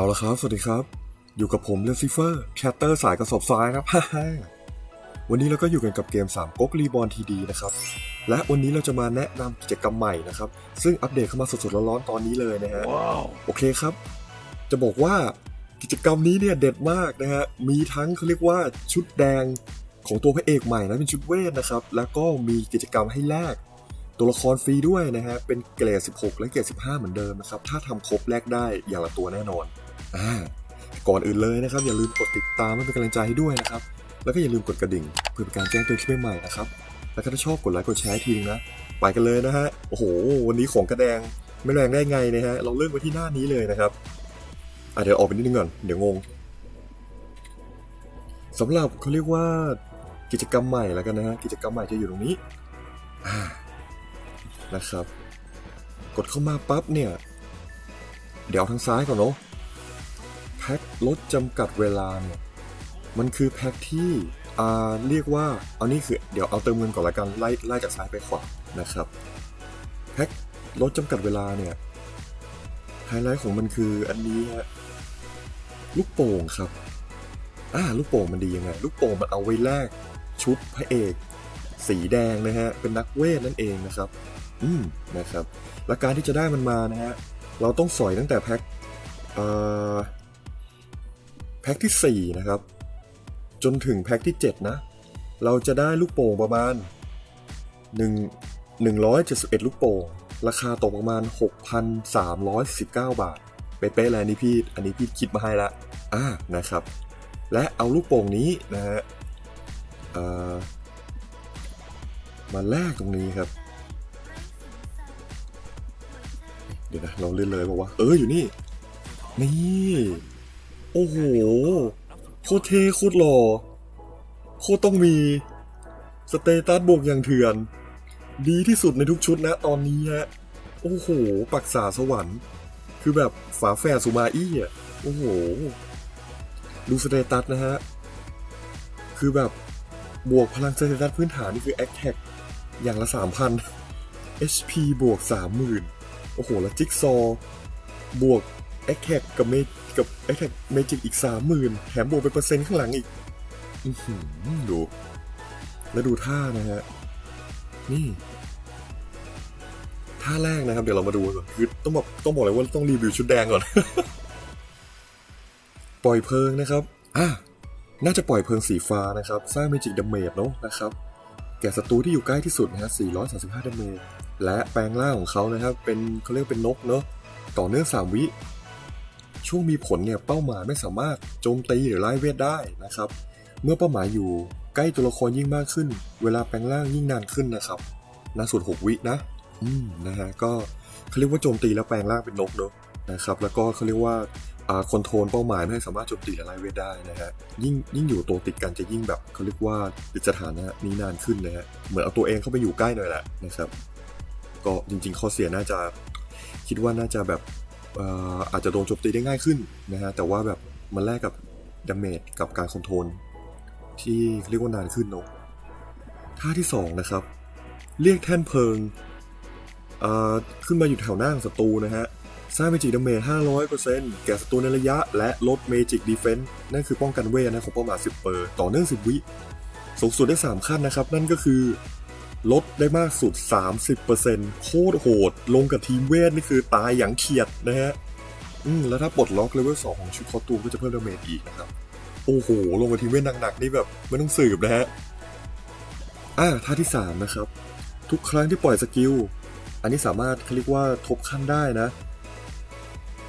เอาละครับ สวัสดีครับ อยู่กับผมเลซิเฟอร์แคตเตอร์สายกระสอบทรายครับฮ่าฮ่าวันนี้เราก็อยู่กันกับเกม 3ก๊กรีบอลทีดีนะครับ และวันนี้เราจะมาแนะนำกิจกรรมใหม่นะครับ ซึ่งอัปเดตเข้ามาสดๆร้อนๆตอนนี้เลยนะฮะโอเคครับ จะบอกว่ากิจกรรมนี้เนี่ยเด็ดมากนะฮะ มีทั้งเขาเรียกว่าชุดแดงของตัวพระเอกใหม่นะเป็นชุดเวทนะครับ แล้วก็มีกิจกรรมให้แลกตัวละครฟรีด้วยนะฮะ เป็นเกรด 16 และเกรด 15 เหมือนเดิมนะครับ ถ้าทำครบแลกได้อย่างละตัวแน่นอนอ่า ก่อนอื่นเลยนะครับ อย่าลืมกดติดตามให้เป็นกำลังใจให้ด้วยนะครับ แล้วก็อย่าลืมกดกระดิ่ง เพื่อเป็นการแจ้งเตือนคลิปใหม่ๆนะครับ แล้วก็ถ้าชอบกดไลค์กดแชร์ให้ทีนึงนะ ไปกันเลยนะฮะ โอ้โห วันนี้ของกระแดงไม่แรงได้ไงนะฮะ เราเริ่มไปที่หน้านี้เลยนะครับอะเดี๋ยวออกไปนิดนึงก่อน เดี๋ยวงงสำหรับเขาเรียกว่ากิจกรรมใหม่แล้วกันนะฮะ กิจกรรมใหม่จะอยู่ตรงนี้นะครับ กดเข้ามาปั๊บเนี่ย เดี๋ยวทางซ้ายก่อนเนาะ แพ็คลดจำกัดเวลาเนี่ยมันคือแพ็คที่เรียกว่าเอานี่คือเดี๋ยวเอาเติมเงินก่อนละกันไล่ไล่จากซ้ายไปขวานะครับแพ็คลดจำกัดเวลาเนี่ยไฮไลท์ของมันคืออันนี้ฮะลูกโป่งครับอ่าลูกโป่งมันดียังไงลูกโป่งมันเอาไว้แลกชุดพระเอก สีแดงนะฮะเป็นนักเวทนั่นเองนะครับ อืมนะครับและการที่จะได้มันมานะฮะเราต้องสอยตั้งแต่แพ็คเอ่อ แพ็คที่ 4 นะครับ จนถึงแพ็คที่ 7 นะ เราจะได้ลูกโป่งประมาณ 1 171 ลูกโป่งราคาตกประมาณ 6,319 บาท เป๊ะๆเลยนนี้พี่ อันนี้พี่คิดมาให้ละอ่านะครับ และเอาลูกโป่งนี้นะฮะมาแลกตรงนี้ครับ เดี๋ยวนะ เราเล่นเลยบอกว่า เอออยู่นี่ นี่ โอ้โหโคตรเท่โคตรหล่อโคตรต้องมีสเตตัสบวกอย่างเถื่อน ดีที่สุดในทุกชุดนะตอนนี้ฮะโอ้โห ปักษาสวรรค์ คือแบบฝาแฝดสุมาอี้อะโอ้โห ดูสเตตัสนะฮะ คือแบบบวกพลังสเตตัสพื้นฐานนี่คือ a อ t a c อย่างละ 3,000 HP บวก 30,000 โอ้โห แล้วจิ๊กซอบวก a อ t a c กับเม กับ a อ t a c เมจิกอีก30,000แถมบวกเป็นเปอร์เซ็นต์ข้างหลังอีกอื้อหือดู แล้วดูท่านะฮะ นี่ ท่าแรกนะครับ เดี๋ยวเรามาดูก่อนคือต้องบอกต้องบอกเลยว่าต้องรีวิวชุดแดงก่อน ปล่อยเพลิงนะครับ อะ น่าจะปล่อยเพลิงสีฟ้านะครับ สร้างเมจิกดาเมจเนาะนะครับแก่ศัตรูที่อยู่ใกล้ที่สุดนะฮะ 435ดาเมจ และแปลงร่างของเขานะครับ เป็นเขาเรียกเป็นนกเนาะ ต่อเนื่อง3วิ ช่วงมีผลเนี่ยเป้าหมายไม่สามารถโจมตีหรือไล่เวทได้นะครับ เมื่อเป้าหมายอยู่ใกล้ตัวละครยิ่งมากขึ้น เวลาแปลงร่างยิ่งนานขึ้นนะครับนานสุด6วินะ อืมนะฮะก็เขาเรียกว่าโจมตีแล้วแปลงร่างเป็นนกเนาะนะครับ แล้วก็เขาเรียกว่าคอนโทรลเป้าหมายไม่ให้สามารถโจมตีและไล่เวทได้นะฮะยิ่งยิ่งอยู่ตัวติดกันจะยิ่งแบบเขาเรียกว่าติดสถานะนี้นานขึ้นนะฮะเหมือนเอาตัวเองเข้าไปอยู่ใกล้หน่อยแหละนะครับ ก็จริง ๆ ข้อเสียน่าจะคิดว่าน่าจะแบบ อาจจะโดนโจมตีได้ง่ายขึ้นนะฮะแต่ว่าแบบมันแลกกับดาเมจกับการคอนโทรลที่เรียกว่านานขึ้นเนาะท่าที่สองนะครับ เรียกแท่นเพลิงขึ้นมาอยู่แถวหน้าของศัตรูนะฮะสร้างเมจิกดาเมจ500%แก่ศัตรูในระยะ และลดเมจิกดีเฟนส์นั่นคือป้องกันเวทนะของเป้าหมาย10เปอร์ต่อเนื่อง 10 วิ สูงสุดได้ 3 ขั้นนะครับ นั่นก็คือ ลดได้มากสุด 30%โคตรโหด ลงกับทีมเวทนี่คือตายอย่างเขียดนะฮะ อืม แล้วถ้าปลดล็อกเลเวล2ของชุดคอตูมก็จะเพิ่มดาเมจอีกนะครับ โอ้โห ลงกับทีมเวทหนักๆนี่แบบไม่ต้องสืบนะฮะ อ่าท่าที่ 3 นะครับ ทุกครั้งที่ปล่อยสกิล อันนี้สามารถเขาเรียกว่าทบขั้นได้นะ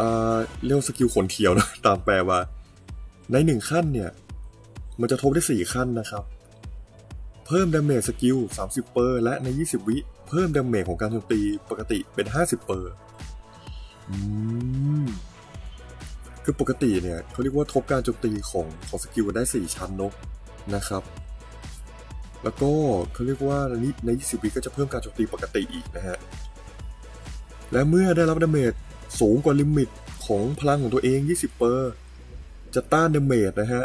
อ่า เรียกว่าสกิลขนเขียวนะ ตามแปลว่า ในหนึ่งขั้นเนี่ย มันจะทบได้สี่ขั้นนะครับ เพิ่มดาเมจสกิล 30 เปอร์ และใน 20 วิ เพิ่มดาเมจของการโจมตีปกติเป็น 50 เปอร์คือปกติเนี่ยเขาเรียกว่าทบการโจมตีของของสกิลได้ 4 ชั้นนอะนะครับ แล้วก็เขาเรียกว่าในใน 20 วิก็จะเพิ่มการโจมตีปกติอีกนะฮะ และเมื่อได้รับดาเมจสูงกว่าลิมิตของพลังของตัวเอง 20 เปอร์ จะต้านดาเมจนะฮะ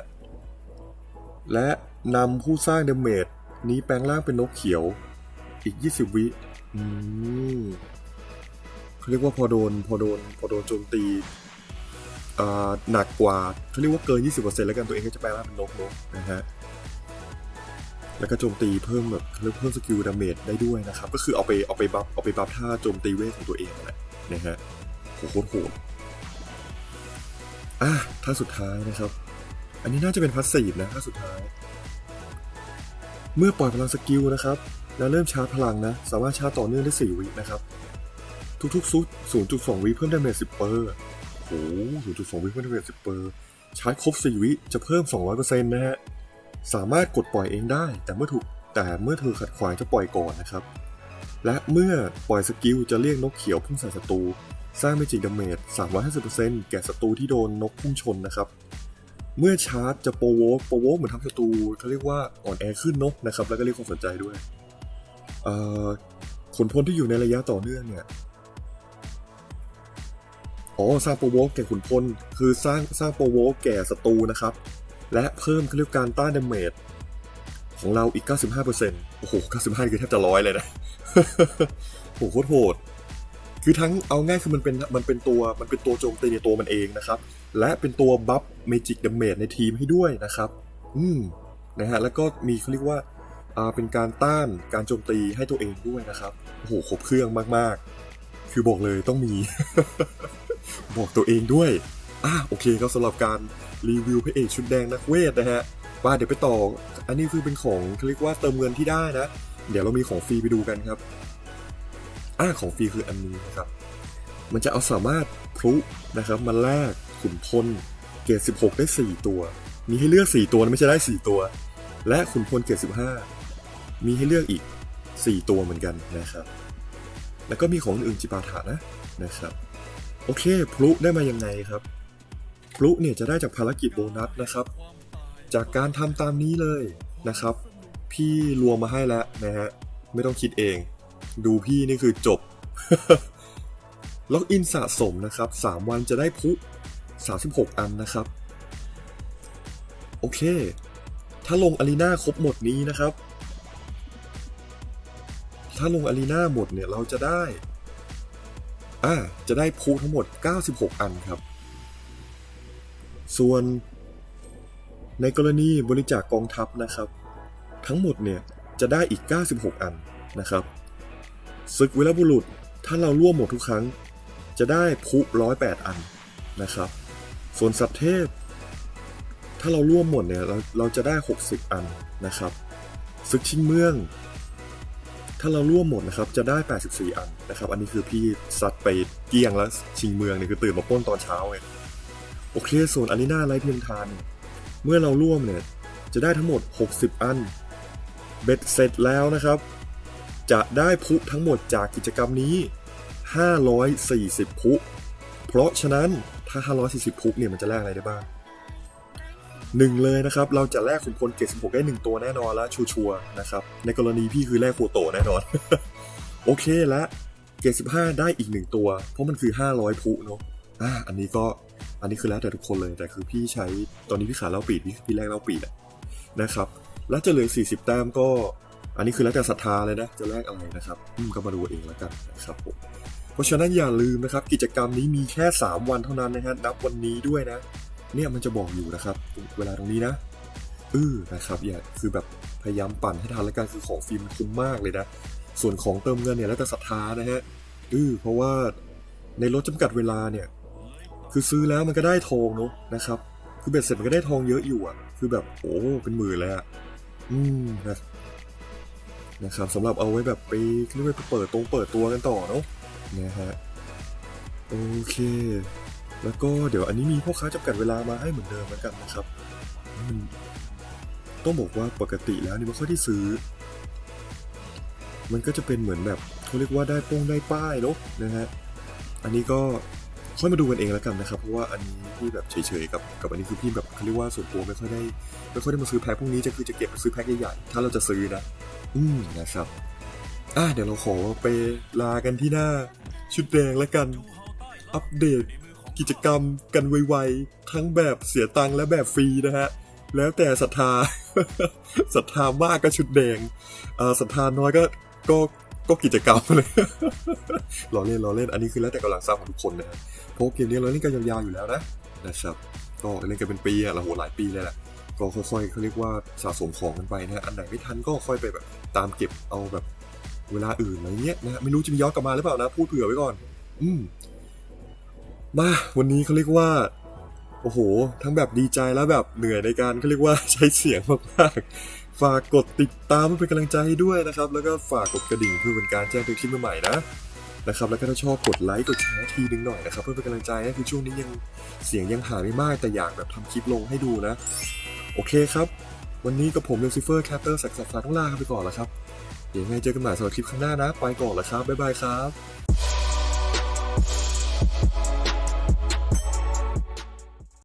และนำผู้สร้างดาเมจ นี้แปลงร่างเป็นนกเขียว อีก20วิอืมเขาเรียกว่าพอโดน พอโดน พอโดนโจมตีอ่าหนักกว่าเขาเรียกว่าเกิน 20%แล้วกันตัวเองก็จะแปลงร่างเป็นนกนกนะฮะแล้วก็โจมตีเพิ่มแบบเรียกเพิ่มสกิลดาเมจได้ด้วยนะครับ ก็คือเอาไปเอาไปบัฟเอาไปบัฟท่าโจมตีเวทของตัวเองนั่นแหละนะฮะโหโคตรโหดอะท่าสุดท้ายนะครับ อันนี้น่าจะเป็นพัสซีฟนะท่าสุดท้าย เมื่อปล่อยพลังสกิลนะครับ แล้วเริ่มชาร์จพลังนะ สามารถชาร์จต่อเนื่องได้ 4 วินะครับ ทุกๆซุด0.2 วิเพิ่มดาเมจ10 เปอร์โอ้โห0.2 วิเพิ่มดาเมจ10 เปอร์ชาร์จครบ 4 วิจะเพิ่ม 200%นะฮะ สามารถกดปล่อยเองได้ แต่เมื่อถูกแต่เมื่อเธอขัดขวางจะปล่อยก่อนนะครับ และเมื่อปล่อยสกิลจะเรียกนกเขียวพุ่งใส่ศัตรู สร้างเมจิกดาเมจ350%แก่ศัตรูที่โดนนกพุ่งชนนะครับ เมื่อชาร์จจะโปรโวกโปรโวกเหมือนทำศัตรูเขาเรียกว่าอ่อนแอขึ้นเนกนะครับ แล้วก็เรียกความสนใจด้วยขนพลที่อยู่ในระยะต่อเนื่องเนี่ยอ๋อสร้างโปรโวกแก่ขุนพลคือสร้างสร้างโปรโวกแก่ศัตรูนะครับ และเพิ่มเขาเรียกการต้านดาเมจของเราอีก 95%โอ้โห 95 คือแทบจะร้อยเลยนะโหโคตรโหด คือทั้งเอาง่ายคือมันเป็นมันเป็นตัวมันเป็นตัวโจมตีในตัวมันเองนะครับ และเป็นตัวบัฟเมจิกดาเมจในทีมให้ด้วยนะครับ อืมนะฮะแล้วก็มีเขาเรียกว่าอ่าเป็นการต้านการโจมตีให้ตัวเองด้วยนะครับโอ้โหครบเครื่องมากๆ คือบอกเลยต้องมี บอกตัวเองด้วยอะโอเคครับสำหรับการรีวิวพระเอกชุดแดงนักเวทนะฮะว่าเดี๋ยวไปต่อ อันนี้คือเป็นของเขาเรียกว่าเติมเงินที่ได้นะ เดี๋ยวเรามีของฟรีไปดูกันครับอ่าของฟรีคืออันนี้นะครับ มันจะเอาสามารถพลุนะครับมาแลกขุนพลเกรด16 ได้ 4 ตัว มีให้เลือก 4 ตัวนะไม่ใช่ได้ 4 ตัว และขุนพลเกรด15 มีให้เลือกอีก 4 ตัวเหมือนกันนะครับ แล้วก็มีของอื่นจิปาถะนะนะครับโอเคพลุได้มายังไงครับพลุเนี่ยจะได้จากภารกิจโบนัสนะครับ จากการทำตามนี้เลยนะครับ พี่รวมมาให้แล้วนะฮะไม่ต้องคิดเอง ดูพี่นี่คือจบ ล็อกอินสะสมนะครับ 3 วันจะได้พลุ36 อันนะครับ โอเค ถ้าลงอารีนาครบหมดนี้นะครับ ถ้าลงอารีนาหมดเนี่ยเราจะได้ อ่า จะได้พลุทั้งหมด 96 อันครับ ส่วนในกรณีบริจาคกองทัพนะครับ ทั้งหมดเนี่ยจะได้อีก 96 อันนะครับ ศึกเวลบุรุษถ้าเราร่วมหมดทุกครั้ง จะได้พลุ108อันนะครับ ส่วนสัตว์เทพ ถ้าเราร่วมหมดเนี่ยเราเราจะได้ 60 อันนะครับศึกชิงเมือง ถ้าเราร่วมหมดนะครับจะได้ 84 อันนะครับ อันนี้คือพี่ซัดไปเกี้ยงแล้วชิงเมืองเนี่ยคือตื่นมาป้นตอนเช้าไงโอเคส่วนอารีนาไรเพียงทาน เมื่อเราร่วมเนี่ยจะได้ทั้งหมด 60 อัน เบ็ดเสร็จแล้วนะครับ จะได้พุทั้งหมดจากกิจกรรมนี้ 540 พุเพราะฉะนั้นถ้า 540 พุเนี่ยมันจะแลกอะไรได้บ้างหนึ่งเลยนะครับ เราจะแลกขุนพลเกรด16 ได้ 1 ตัวแน่นอนและชัวร์นะครับ ในกรณีพี่คือแลกโคโตแน่นอน โอเคและเกรด15 ได้อีก 1 ตัว เพราะมันคือ 500 พุเนาะอ่าอันนี้ก็อันนี้คือแล้วแต่ทุกคนเลยแต่คือพี่ใช้ตอนนี้พี่ขาเล่าปีดพี่พี่แรกเล่าปีดนะครับ แล้วจะเหลือ 40 แต้มก็ อันนี้คือแล้วแต่ศรัทธาเลยนะ จะแลกอะไรนะครับก็มาดูเองแล้วกันนะครับผม ราะฉะนั้นอย่าลืมนะครับ กิจกรรมนี้มีแค่ 3 วันเท่านั้นนะฮะนับวันนี้ด้วยนะ เนี่ยมันจะบอกอยู่นะครับ เวลาตรงนี้นะเออนะครับอย่าคือแบบพยายามปั่นให้ทันแล้วกันคือของฟรีมันคุ้มมากเลยนะ ส่วนของเติมเงินเนี่ยแล้วแต่ศรัทธานะฮะเออเพราะว่าในรถจำกัดเวลาเนี่ย คือซื้อแล้วมันก็ได้ทองเนอะนะครับ คือเบ็ดเสร็จมันก็ได้ทองเยอะอยู่อะ คือแบบโอ้เป็นหมื่นเลยอะอืมนะนะครับสำหรับเอาไว้แบบไปเรียกว่าไปเปิดตรงเปิดตัวกันต่อเนาะ นะฮะ โอเค แล้วก็เดี๋ยวอันนี้มีพ่อค้าจำกัดเวลามาให้เหมือนเดิมแล้วกันนะครับต้องบอกว่าปกติแล้วนี่ไม่ค่อยได้ซื้อ มันก็จะเป็นเหมือนแบบเขาเรียกว่าได้โป้งได้ป้ายเนาะนะฮะ อันนี้ก็ค่อยมาดูกันเองแล้วกันนะครับ เพราะว่าอันนี้พี่แบบเฉยๆกับกับอันนี้คือพี่แบบเขาเรียกว่าส่วนตัวไม่ค่อยได้ไม่ค่อยได้มาซื้อแพ็คพวกนี้จะคือจะเก็บซื้อแพ็คใหญ่ๆถ้าเราจะซื้อนะ อืมนะครับ อะเดี๋ยวเราขอไปลากันที่หน้าชุดแดงแล้วกัน อัปเดตกิจกรรมกันไวๆ ทั้งแบบเสียตังค์และแบบฟรีนะฮะ แล้วแต่ศรัทธาศรัทธามากก็ชุดแดงอ่อศรัทธาน้อยก็ก็ก็กิจกรรมเลยล้อเล่นล้อเล่น อันนี้คือแล้วแต่กำลังทราบของทุกคนนะฮะเพราะเกมนี้เราเล่นกันยาวๆอยู่แล้วนะนะครับก็เล่นกันเป็นปีอะเราโหหลายปีเลยแหละก็ค่อยๆเขาเรียกว่าสะสมของกันไปนะฮะอันไหนไม่ทันก็ค่อยไปแบบตามเก็บเอาแบบ เวลาอื่นอะไรเงี้ยนะฮะไม่รู้จะมีย้อนกลับมาหรือเปล่านะ พูดเผื่อไว้ก่อน อืมมาวันนี้เขาเรียกว่า โอ้โห ทั้งแบบดีใจแล้วแบบเหนื่อยในการเขาเรียกว่าใช้เสียงมากๆ ฝากกดติดตามเพื่อเป็นกำลังใจให้ด้วยนะครับ แล้วก็ฝากกดกระดิ่งเพื่อเป็นการแจ้งเตือนคลิปใหม่ๆนะนะครับแล้วก็ถ้าชอบกดไลค์กดแชร์ทีนึงหน่อยนะครับเพื่อเป็นกำลังใจนะคือช่วงนี้ยังเสียงยังหาไม่มากแต่อยากแบบทำคลิปลงให้ดูนะ โอเคครับ วันนี้กับผมเลซิเฟอร์แคปเตอร์สักสักษาต้องลาไปก่อนแล้วครับ เดี๋ยวยังไงเจอกันใหม่สำหรับคลิปข้างหน้านะ ไปก่อนแล้วครับ บ๊ายบายครับ